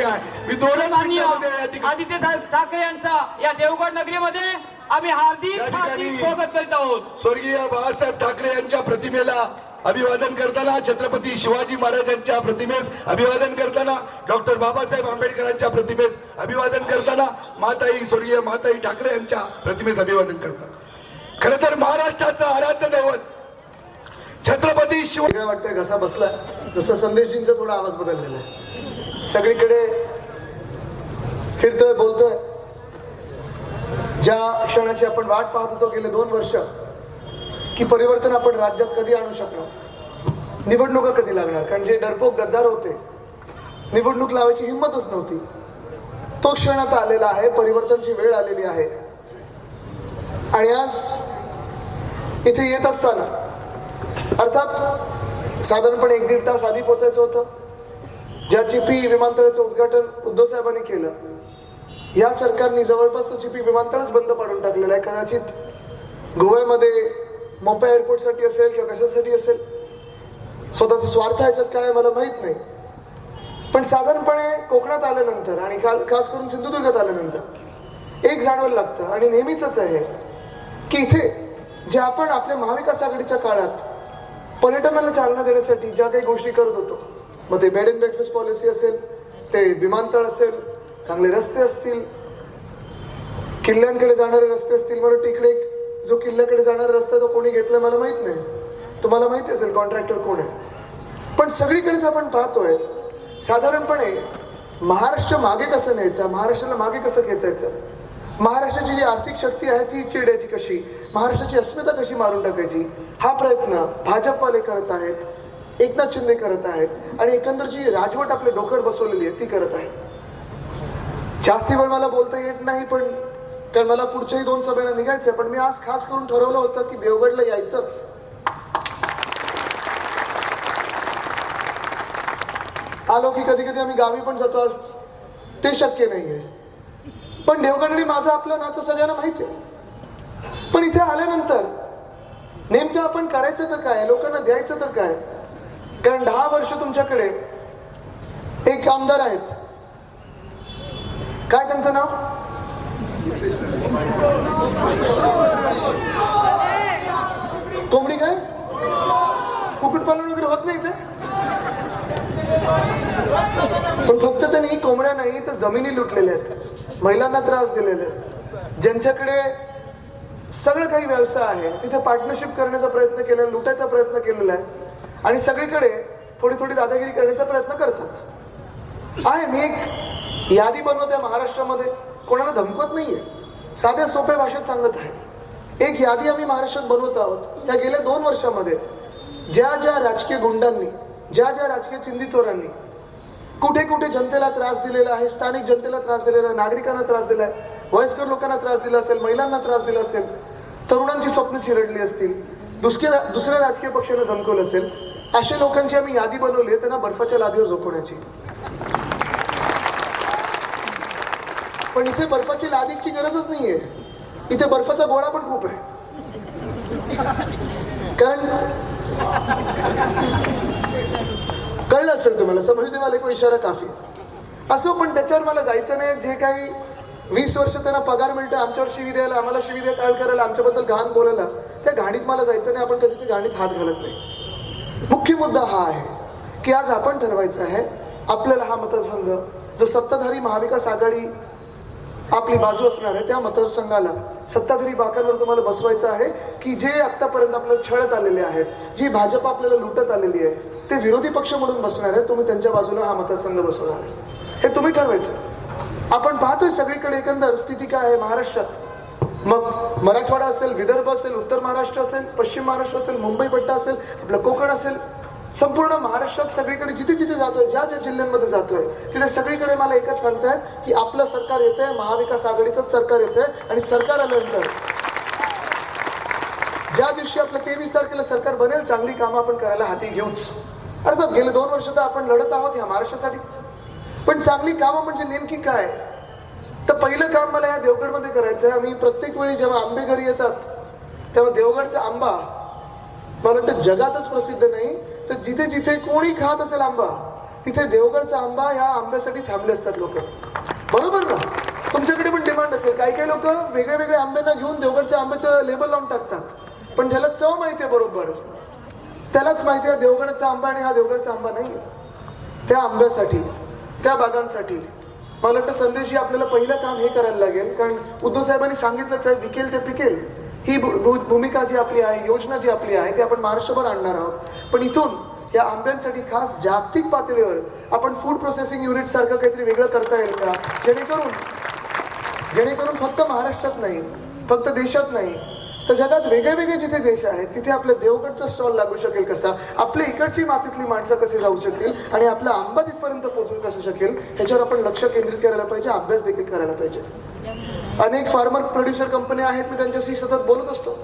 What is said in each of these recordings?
नगरी आहे. मी दोनच माननीय मिनिटामध्ये या ठिकाणी. आदित्य ठाकरे यांचा या देवगड नगरीमध्ये आम्ही हार्दिक या ठिकाणी- हार्दिक स्वागत करीत आहोत. स्वर्गीय बाळासाहेब ठाकरे यांच्या प्रतिमेला अभिवादन करताना छत्रपती शिवाजी महाराजांच्या प्रतिमेस अभिवादन करताना डॉक्टर बाबासाहेब आंबेडकरांच्या प्रतिमेस अभिवादन करताना माताई स्वर्गीय माताई ठाकरे यांच्या प्रतिमेस अभिवादन करताना खर तर महाराष्ट्राचं आराध्य दैवत छत्रपती शिव वेगळं वाटतंय घसा बसला जसं संदेशजींचा थोडा आवाज बदललेला आहे. सगळीकडे फिरतोय बोलतोय. ज्या क्षणाची आपण वाट पाहत होतो गेले दोन वर्ष की परिवर्तन आपण राज्यात कधी आणू शकणार? निवडणुका कधी लागणार? कारण जे डरपोक गद्दार होते निवडणूक लावायची हिंमतच नव्हती. तो क्षण आता आलेला आहे परिवर्तनची वेळ आलेली आहे. आणि आज इथे येत असताना अर्थात साधारणपणे एक दीड तास आधी पोचायचं होतं. ज्या चिपी विमानतळाचं उद्घाटन उद्धव साहेबांनी केलं. या सरकारने जवळपास तो चिपी विमानतळच बंद पाडून टाकलेलं आहे कदाचित गोव्यामध्ये मोपा एअरपोर्टसाठी असेल किंवा कशासाठी असेल स्वतःचा स्वार्थ ह्याच्यात काय मला माहीत नाही. पण साधारणपणे कोकणात आल्यानंतर आणि काल खास करून सिंधुदुर्गात आल्यानंतर एक जाणवायला लागतं आणि नेहमीच आहे की इथे जे आपण आपल्या महाविकास आघाडीच्या काळात पर्यटनाला चालना देण्यासाठी ज्या काही गोष्टी करत होतो मग ते बेड अँड ब्रेकफास्ट पॉलिसी असेल ते विमानतळ असेल चांगले रस्ते असतील. किल्ल्यांकडे जाणारे रस्ते असतील मला तिकडे एक जो किल्ल्याकडे जाणारा रस्ता तो कोणी घेतला मला माहीत नाही. तुम्हाला माहिती असेल कॉन्ट्रॅक्टर कोण आहे. पण सगळीकडेच आपण पाहतोय साधारणपणे महाराष्ट्र मागे कसं न्यायचं? महाराष्ट्राला मागे कसं खेचायचं? महाराष्ट्राची जी आर्थिक शक्ती आहे ती चिडायची कशी? महाराष्ट्राची अस्मिता कशी मारून टाकायची? हा प्रयत्न भाजपवाले करत आहेत. एकनाथ शिंदे करत आहेत आणि एकंदर जी राजवट आपल्या डोक्यावर बसवलेली आहे ती करत आहे. जास्ती वेळ मला बोलता येत नाही पण कारण मला पुढच्याही दोन सभेला निघायचं पण मी आज खास करून ठरवलं होतं की देवगडला यायचंच. आलो की कधी कधी आम्ही गावी पण जातो आज ते शक्य नाहीये. पण देवगड आणि माझं आपलं नातं सगळ्यांना माहिती आहे. पण इथे आल्यानंतर नेमकं आपण करायचं तर काय? लोकांना द्यायचं तर काय? कारण दहा वर्ष तुमच्याकडे एक आमदार आहेत. काय त्यांचं नाव? कोंबडी काय? कुक्कुटपालन वगैरे होत नाही ते पण फक्त त्यांनी कोंबड्या नाही तर जमिनी लुटलेल्या आहेत. महिलांना त्रास दिलेले आहेत ज्यांच्याकडे सगळं काही व्यवसाय आहे तिथे पार्टनरशिप करण्याचा प्रयत्न केला लुटायचा प्रयत्न केलेला आहे. आणि सगळीकडे थोडी थोडी दादागिरी करण्याचा प्रयत्न करतात. आहे मी एक यादी बनवते महाराष्ट्रामध्ये. कोणाला धमकवत नाहीये. साध्या सोप्या भाषेत सांगत आहे. एक यादी आम्ही महाराष्ट्रात बनवत आहोत. या गेल्या दोन वर्षामध्ये ज्या ज्या राजकीय गुंडांनी ज्या ज्या राजकीय चिंदी चोरांनी कुठे कुठे जनतेला त्रास दिलेला आहे स्थानिक जनतेला त्रास दिलेला आहे नागरिकांना त्रास दिला आहे वयस्कर लोकांना त्रास दिला असेल महिलांना त्रास दिला असेल तरुणांची स्वप्न चिरडली असतील दुसऱ्या दुसऱ्या राजकीय पक्षाने धमकवलं असेल अशा लोकांची आम्ही यादी बनवली आहे त्यांना बर्फाच्या लादीवर झोपवण्याची. पण इथे बर्फाची लादीची गरजच नाहीये. इथे बर्फाचा गोळा पण खूप आहे. कारण कळलं असेल तुम्हाला समजते मला एक इशारा काफी असो पण त्याच्यावर मला जायचं नाही जे काही वीस वर्ष त्यांना पगार मिळतो आमच्यावर शिवी द्यायला आम्हाला शिवी द्या काळ करायला आमच्याबद्दल घाण बोलायला त्या घाणीत मला जायचं नाही आपण कधी ते घाणीत हात घालत नाही. मुख्य मुद्दा हा आहे की आज आपण ठरवायचं आहे आपल्याला हा मतदारसंघ जो सत्ताधारी महाविकास आघाडी आपली बाजू असणार आहे त्या मतदारसंघाला सत्ताधारी बाकांवर तुम्हाला बसवायचं आहे की जे आत्तापर्यंत आपल्याला छळत आलेले आहेत जी भाजप आपल्याला लुटत आलेली आहे ते विरोधी पक्ष म्हणून बसणार आहे तुम्ही त्यांच्या बाजूला हा मतदारसंघ बसवणार आहे. हे तुम्ही ठरवायचं आपण पाहतोय सगळीकडे एकंदर स्थिती काय आहे महाराष्ट्रात. मग मराठवाडा असेल विदर्भ असेल उत्तर महाराष्ट्र असेल पश्चिम महाराष्ट्र असेल मुंबई पट्टा असेल आपलं कोकण असेल संपूर्ण महाराष्ट्रात सगळीकडे जिथे जिथे जातोय ज्या ज्या जिल्ह्यांमध्ये जातोय तिथे सगळीकडे मला एकच सांगताय की आपलं सरकार येतंय महाविकास आघाडीचंच सरकार येतंय आणि सरकार आल्यानंतर ज्या दिवशी आपलं तेवीस तारखेला सरकार बनेल चांगली कामं आपण करायला हाती घेऊच. अर्थात गेले दोन वर्ष तर आपण लढत आहोत ह्या महाराष्ट्रासाठीच. पण चांगली कामं म्हणजे नेमकी काय? पहिलं काम मला या देवगडमध्ये करायचं आहे. आम्ही प्रत्येक वेळी जेव्हा आंबे घरी येतात तेव्हा देवगडचा आंबा मला वाटतं जगातच प्रसिद्ध नाही तर जिथे जिथे कोणी खात असेल आंबा तिथे देवगडचा आंबा ह्या आंब्यासाठी थांबले असतात लोक. बरोबर ना? तुमच्याकडे पण डिमांड असेल. काही काही लोक वेगळे वेगळे आंब्यांना घेऊन देवगडच्या आंब्याचं लेबल लावून टाकतात. पण ज्याला चव माहिती आहे बरोबर त्यालाच माहिती आहे देवगडचा आंबा आणि हा देवगडचा आंबा नाही. त्या आंब्यासाठी त्या बागांसाठी. मला वाटतं संदेशजी आपल्याला पहिलं काम हे करायला लागेल. कारण उद्धव साहेबांनी सांगितलंच आहे विकेल ते पिकेल. ही भू- भू- भूमिका जी आपली आहे योजना जी आपली आहे ती आपण महाराष्ट्रभर आणणार आहोत. पण इथून या आंब्यांसाठी खास जागतिक पातळीवर आपण फूड प्रोसेसिंग युनिट सारखं काहीतरी वेगळं करता येईल का? जेणेकरून जेणेकरून फक्त महाराष्ट्रात नाही फक्त देशात नाही तर जगात वेगळे वेगळे जिथे देश आहेत तिथे आपल्या देवगडचा स्टॉल लागू शकेल कसा? आपल्या इकडची मातीतली माणसं कशी जाऊ शकतील? आणि आपला आंबा तिथपर्यंत पोहोचू कसं शकेल? ह्याच्यावर आपण लक्ष केंद्रित करायला पाहिजे अभ्यास देखील करायला पाहिजे. अनेक फार्मर प्रोड्युसर कंपन्या आहेत मी त्यांच्याशी सतत बोलत असतो.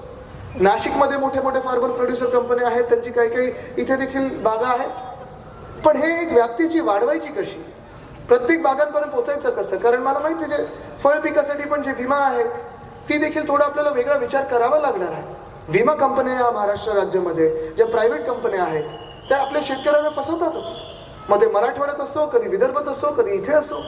नाशिकमध्ये मोठे मोठे फार्मर प्रोड्युसर कंपन्या आहेत त्यांची काही काही इथे देखील बागा आहेत. पण हे एक व्याप्तीची वाढवायची कशी? प्रत्येक बागांपर्यंत पोचायचं कसं? कारण मला माहिती जे फळ पिकासाठी पण जे विमा आहे ती देखील थोडा आपल्याला वेगळा विचार करावा लागणार आहे. विमा कंपन्या या महाराष्ट्र राज्यामध्ये ज्या प्रायव्हेट कंपन्या आहेत त्या आपल्या शेतकऱ्यांना फसवतातच. मग ते मराठवाड्यात असो कधी विदर्भात असो कधी इथे असो.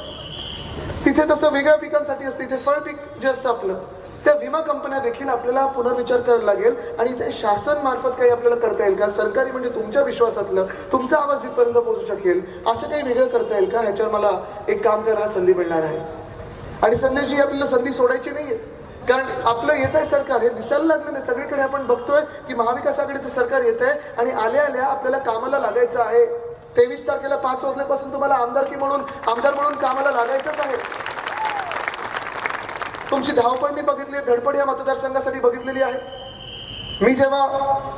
तिथे तसं वेगळ्या पिकांसाठी असते इथे फळ पीक जे असतं आपलं त्या विमा कंपन्या देखील आपल्याला पुनर्विचार करायला लागेल आणि ते शासन मार्फत काही आपल्याला करता येईल का? सरकारी म्हणजे तुमच्या विश्वासातलं तुमचा आवाज जिथपर्यंत पोहोचू शकेल असं काही वेगळं करता येईल का? ह्याच्यावर मला एक काम करायला संधी मिळणार आहे. आणि संधीची आपल्याला संधी सोडायची नाहीये. कारण आपलं येत आहे सरकार हे दिसायला लागलेलं आहे सगळीकडे आपण बघतोय की महाविकास आघाडीचं सरकार येत आहे आणि आल्या आल्या आपल्याला कामाला लागायचं आहे. तेवीस तारखेला पाच वाजल्यापासून तुम्हाला आमदारकी म्हणून आमदार म्हणून कामाला लागायचंच आहे. तुमची धावपळ मी बघितली धडपड या मतदारसंघासाठी बघितलेली आहे. मी जेव्हा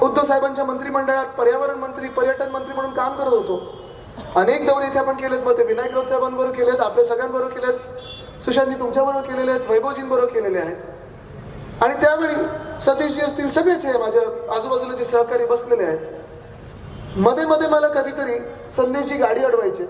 उद्धव साहेबांच्या मंत्रिमंडळात पर्यावरण मंत्री पर्यटन मंत्री म्हणून काम करत होतो अनेक दौरे इथे आपण केलेत. मग ते विनायक राऊत साहेबांबरोबर केलेत आपल्या सगळ्यांबरोबर केलेत. सुशांतजी तुमच्याबरोबर केलेले आहेत वैभवजींबरोबर केलेले आहेत. आणि त्यावेळी सतीशजी असतील सगळेच हे माझ्या आजूबाजूला जे सहकारी बसलेले आहेत. मध्ये मध्ये मला कधीतरी संदेशची गाडी अडवायची.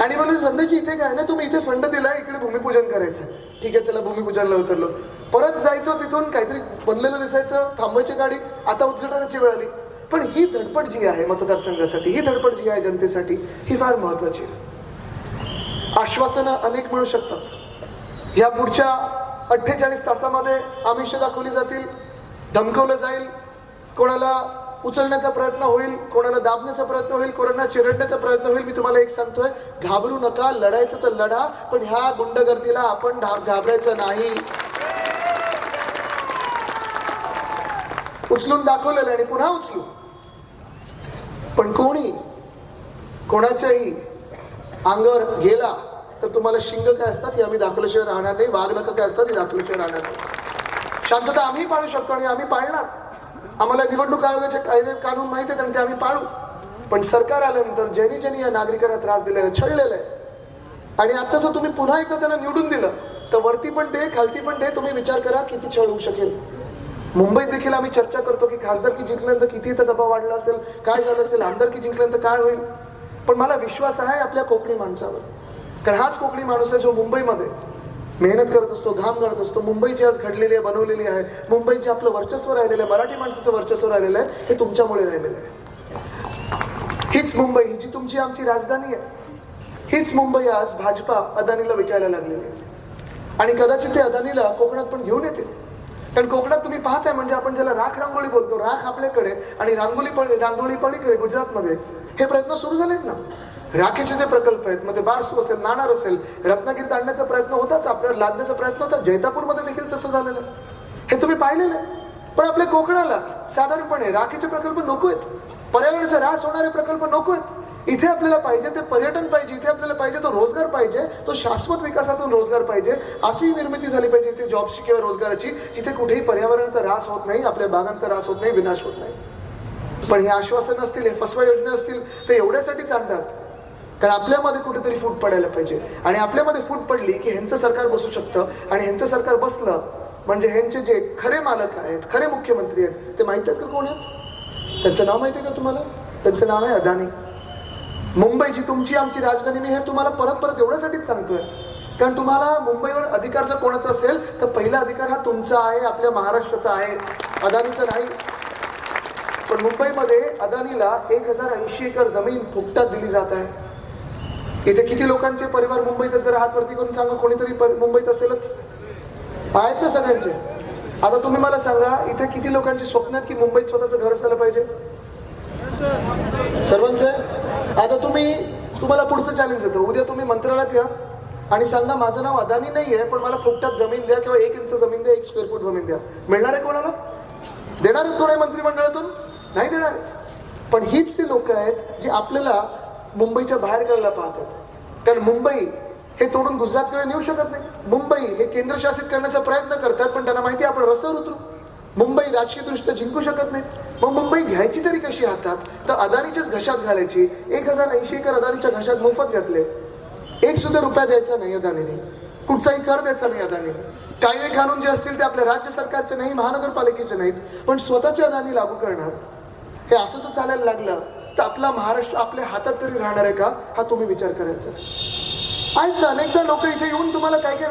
आणि मला संदेशजी इथे काय ना तुम्ही इथे फंड दिला इकडे भूमिपूजन करायचं. ठीक आहे चला भूमिपूजनला उतरलो. परत जायचं तिथून काहीतरी बनलेलं दिसायचं थांबायची गाडी आता उद्घाटनाची वेळ आली. पण ही धडपड जी आहे मतदारसंघासाठी ही धडपड जी आहे जनतेसाठी ही फार महत्वाची आहे. आश्वासनं अनेक मिळू शकतात. ह्या पुढच्या अठ्ठेचाळीस तासामध्ये आमिष दाखवली जातील धमकवलं जाईल कोणाला उचलण्याचा प्रयत्न होईल कोणाला दाबण्याचा प्रयत्न होईल कोणाला चिरडण्याचा प्रयत्न होईल मी तुम्हाला एक सांगतोय घाबरू नका लढायचं तर लढा पण ह्या गुंडगर्दीला आपण घा- घाबरायचं नाही. उचलून दाखवलेलं आणि पुन्हा उचलू. पण कोणी कोणाच्याही अंगावर गेला तर तुम्हाला शिंग काय असतात हे आम्ही दाखवल्याशिवाय राहणार नाही. वाघ काय असतात हे दाखवल्याशिवाय राहणार नाही. शांतता आम्ही पाळू शकतो आणि आम्ही पाळणार. आम्हाला निवडणूक आयोगाचे कायदे कानून माहिती आहेत आणि ते आम्ही पाळू. पण सरकार आल्यानंतर ज्यांनी ज्यांनी या नागरिकांना त्रास दिलेला आहे, छळलेला आहे आणि आता जर तुम्ही पुन्हा एकदा त्यांना निवडून दिलं तर वरती पण डे खालती पण डे तुम्ही विचार करा किती छळ होऊ शकेल. मुंबईत देखील आम्ही चर्चा करतो की खासदारकी जिंकल्यानंतर किती इथं दबाव वाढला असेल काय झालं असेल आमदारकी जिंकल्यानंतर काय होईल? पण मला विश्वास आहे आपल्या कोकणी माणसावर. कारण हाच कोकणी माणूस आहे जो मुंबईमध्ये मेहनत करत असतो घाम करत असतो. मुंबईची आज घडलेली आहे बनवलेली आहे. मुंबईचे आपलं वर्चस्व राहिलेलं आहे मराठी माणसाचं वर्चस्व राहिलेलं आहे हे तुमच्यामुळे राहिलेलं आहे. हीच मुंबई ही जी तुमची आमची राजधानी आहे. हीच मुंबई आज भाजपा अदानीला विकायला लागलेली आहे. आणि कदाचित ते अदानीला कोकणात पण घेऊन येतील. कारण कोकणात तुम्ही पाहताय म्हणजे आपण ज्याला राख रांगोळी बोलतो राख आपल्याकडे आणि रांगोळी पण रांगोळी पलीकडे गुजरातमध्ये. हे प्रयत्न सुरू झालेत ना? राखेचे जे प्रकल्प आहेत मग ते बारसू असेल नाणार असेल रत्नागिरीत आणण्याचा प्रयत्न होताच आपल्यावर लादण्याचा प्रयत्न होता जैतापूरमध्ये देखील तसं झालेलं आहे. हे तुम्ही पाहिलेलं आहे. पण आपल्या कोकणाला साधारणपणे राखेचे प्रकल्प नको आहेत. पर्यावरणाचा ऱ्हास होणारे प्रकल्प नको आहेत. इथे आपल्याला पाहिजे ते पर्यटन पाहिजे इथे आपल्याला पाहिजे तो रोजगार पाहिजे तो शाश्वत विकासातून रोजगार पाहिजे अशी निर्मिती झाली पाहिजे इथे जॉबची किंवा रोजगाराची जिथे कुठेही पर्यावरणाचा ऱ्हास होत नाही आपल्या बागांचा ऱ्हास होत नाही विनाश होत नाही. पण हे आश्वासन असतील हे फसवा योजना असतील ते एवढ्यासाठीच आणतात कारण आपल्यामध्ये कुठेतरी फूट पडायला पाहिजे. आणि आपल्यामध्ये फूट पडली की ह्यांचं सरकार बसू शकतं. आणि ह्यांचं सरकार बसलं म्हणजे ह्यांचे जे खरे मालक आहेत खरे मुख्यमंत्री आहेत ते माहीत आहेत का कोण आहेत? त्यांचं नाव माहिती आहे का तुम्हाला? त्यांचं नाव आहे अदानी. मुंबई जी तुमची आमची राजधानी मी हे तुम्हाला परत परत एवढ्यासाठीच सांगतोय. कारण तुम्हाला मुंबईवर अधिकार जर कोणाचा असेल तर पहिला अधिकार हा तुमचा आहे आपल्या महाराष्ट्राचा आहे. अदानीचा नाही. पण मुंबईमध्ये अदानीला एक हजार ऐंशी एकर जमीन फुकटात दिली जात आहे. इथे किती लोकांचे परिवार मुंबईतच जर हात वरती करून सांगा कोणीतरी मुंबईत असेलच? आहेत ना सगळ्यांचे. आता तुम्ही मला सांगा इथे किती लोकांचे स्वप्न आहेत की मुंबईत स्वतःचं घर असायला पाहिजे? सर्वांचे? आता तुम्ही तुम्हाला पुढचं चॅलेंज येतं. उद्या तुम्ही मंत्रालयात या आणि सांगा माझं नाव अदानी नाही आहे पण मला फुकटात जमीन द्या किंवा एक इंच जमीन द्या एक स्क्वेअर फूट जमीन द्या. मिळणार आहे कोणाला? देणार कोण आहे मंत्रिमंडळातून? नाही देणार. पण हीच ती लोक आहेत जी आपल्याला मुंबईच्या बाहेर करायला पाहतात. कारण मुंबई हे तोडून गुजरातकडे नेऊ शकत नाही. मुंबई हे केंद्रशासित करण्याचा प्रयत्न करतात पण त्यांना माहिती आपण रस्त्यावर उतरू. मुंबई राजकीयदृष्ट्या जिंकू शकत नाही. मग मुंबई घ्यायची तरी कशी हातात? तर अदानीच्याच घशात घालायची. एक हजार ऐंशी एकर अदानीच्या घशात मोफत घातले. एक सुद्धा रुपया द्यायचा नाही अदानीने. कुठचाही कर द्यायचा नाही अदानीने. कायदे कानून जे असतील ते आपल्या राज्य सरकारचे नाही महानगरपालिकेचे नाहीत. पण स्वतःचे अदानी लागू करणार. हे असं जर चालायला लागलं तर आपला महाराष्ट्र आपल्या हातात तरी राहणार आहे का? हा तुम्ही विचार करायचा. आहेत ना अनेकदा लोक इथे येऊन तुम्हाला काय काय